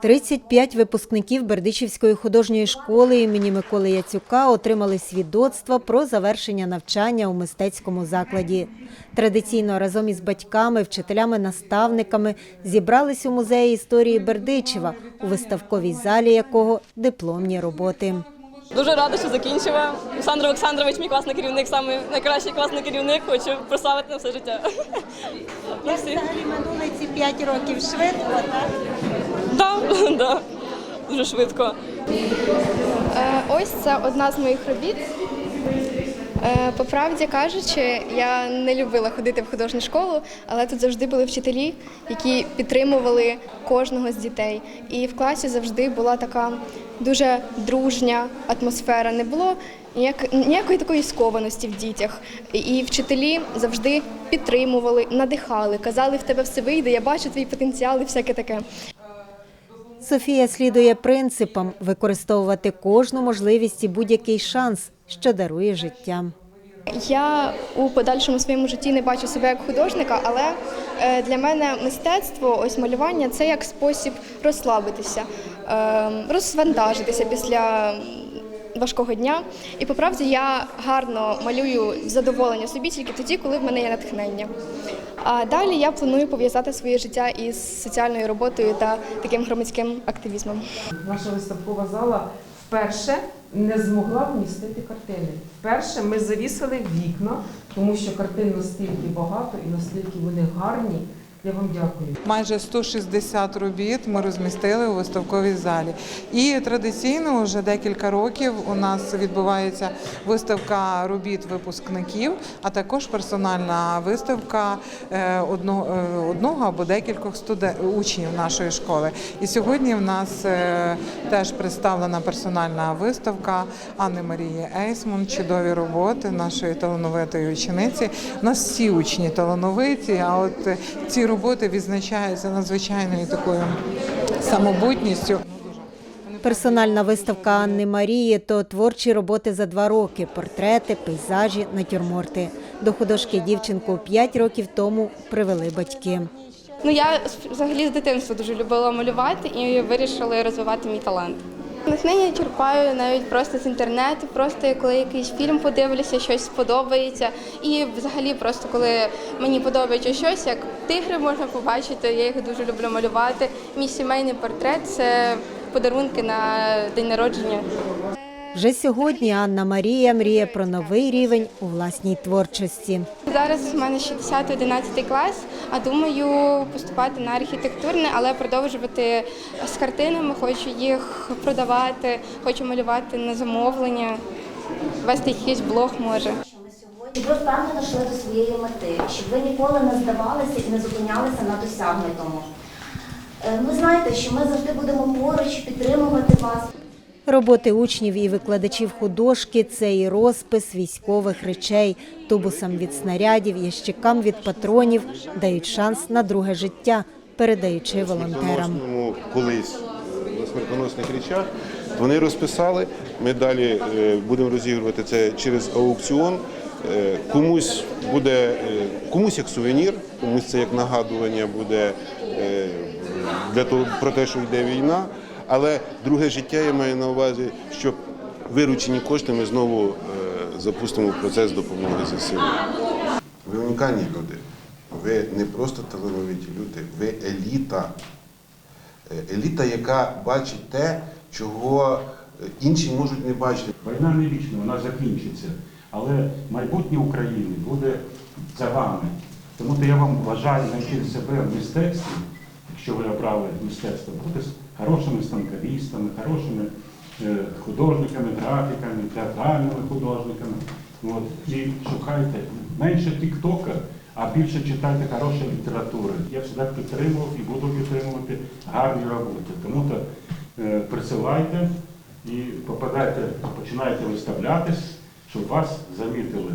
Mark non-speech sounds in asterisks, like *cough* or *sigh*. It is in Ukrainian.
35 випускників Бердичівської художньої школи імені Миколи Яцюка отримали свідоцтво про завершення навчання у мистецькому закладі. Традиційно разом із батьками, вчителями, наставниками зібрались у музеї історії Бердичева, у виставковій залі якого дипломні роботи. Дуже рада, що закінчила. Олександр Олександрович, мій класний керівник, саме найкращий класний керівник. Хочу прославити на все життя. 5 років швидко, так? Да, *laughs* да. Дуже швидко. Е, Ось це одна з моїх робіт. Е, По правді кажучи, я не любила ходити в художню школу, але тут завжди були вчителі, які підтримували кожного з дітей. І в класі завжди була така дуже дружня атмосфера. Не було ніяк, ніякої такої скованості в дітях. І вчителі завжди підтримували, надихали, казали, в тебе все вийде, я бачу твій потенціал і всяке таке. Софія слідує принципам використовувати кожну можливість і будь-який шанс, що дарує життя. Я у подальшому своєму житті не бачу себе як художника, але е, для мене мистецтво, ось малювання це як спосіб розслабитися, е, розвантажитися після важкого дня. І по правді я гарно малюю задоволення собі тільки тоді, коли в мене є натхнення. А далі я планую пов'язати своє життя із соціальною роботою та таким громадським активізмом. Наша виставкова зала вперше не змогла вмістити картини. Вперше ми завісили вікна, тому що картин настільки багато і настільки вони гарні. Я вам дякую. Майже 160 робіт ми розмістили у виставковій залі. І традиційно вже декілька років у нас відбувається виставка робіт випускників, а також персональна виставка е, одного, е, або декількох учнів нашої школи. І сьогодні в нас е, теж представлена персональна виставка Анни Марії Ейсман. Чудові роботи нашої талановитої учениці. У нас всі учні талановиті, а от ці роботи відзначаються надзвичайною такою самобутністю. Персональна виставка Анни Марії то творчі роботи за два роки: портрети, пейзажі, натюрморти. До художки дівчинку 5 років тому привели батьки. Ну я взагалі з дитинства дуже любила малювати і вирішила розвивати мій талант. Натхнення черпаю навіть просто з інтернету, просто коли якийсь фільм подивлюся, щось сподобається. І взагалі, просто коли мені подобається щось, як тигри можна побачити, я їх дуже люблю малювати. Мій сімейний портрет це подарунки на день народження. Вже сьогодні Анна Марія мріє про новий рівень у власній творчості. Зараз у мене 60-11 клас, а думаю поступати на архітектурне, але продовжувати з картинами. Хочу їх продавати, хочу малювати на замовлення, вести якийсь блог може. Щоб ви впевнено йшли до своєї мети, щоб ви ніколи не здавалися і не зупинялися на досягнутому. Е, Ви знаєте, що ми завжди будемо поруч підтримувати вас. Роботи учнів і викладачів художки це і розпис військових речей, тубусам від снарядів, ящикам від патронів дають шанс на друге життя, передаючи волонтерам. колись на смертоносних речах. Вони розписали. Ми далі е, будемо розігрувати це через аукціон. Е, Комусь буде е, комусь як сувенір, комусь це як нагадування буде для того про те, що йде війна. Але друге життя я маю на увазі, що виручені кошти ми знову е, запустимо процес допомоги ЗСУ. Ви унікальні люди. Ви не просто талановиті люди, ви еліта. Е, Еліта, яка бачить те, чого е, інші можуть не бачити. Війна не вічна, вона закінчиться. Але майбутнє України буде за вами. Тому то я вам бажаю знайти себе в мистецтві, якщо ви обрали мистецтво, бути хорошими станковістами, хорошими е, художниками, графіками, театральними художниками. От, і шукайте менше тіктока, а більше читайте хорошої літератури. Я завжди підтримував і буду підтримувати гарні роботи. Тому то е, присилайте і попадайте, починайте виставлятись, щоб вас замітили.